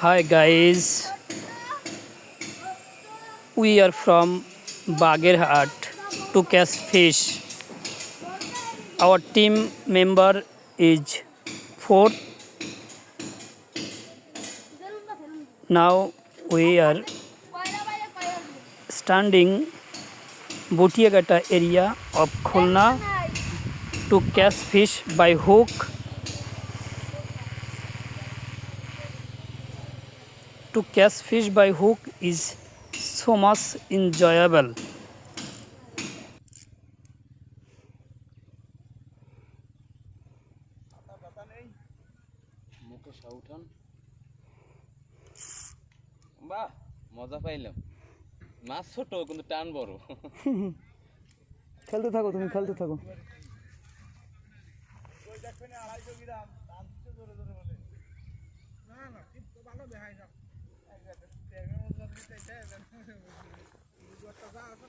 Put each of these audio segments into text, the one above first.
Hi guys, we are from Bagerhat to catch fish. Our team member is four. Now we are standing Butiagata area of Khulna to catch fish by hook. To catch fish by hook is so much enjoyable. বাহ মজা পাইলাম। মাছ ছোট কিন্তু টান বড়। খেলতে থাকো তুমি খেলতে থাকো।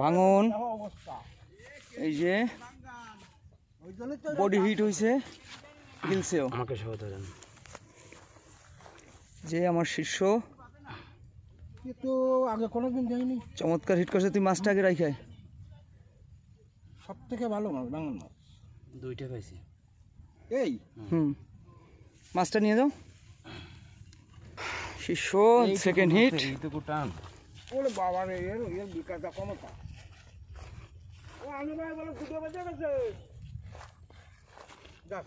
ভাঙুন এই যে বডি হিট হয়েছে গিলছেও। আমাকে সহ ধরেন যে আমার শিষ্য তো আগে কোনোদিন যাইনি। চমৎকার হিট করছে তুই মাছটা আগে রাখায় সব থেকে ভালো মাছ বাংলা মাছ। দুইটা পাইছি। এই? হুম। মাছটা নিয়ে যাও। শিষ্য সেকেন্ড হিট ওরে বাবা রে, এর এর বিকাশটা কমতা ও, আমি ভাই বলে ফুটে বেঁচে গেছে। যাক।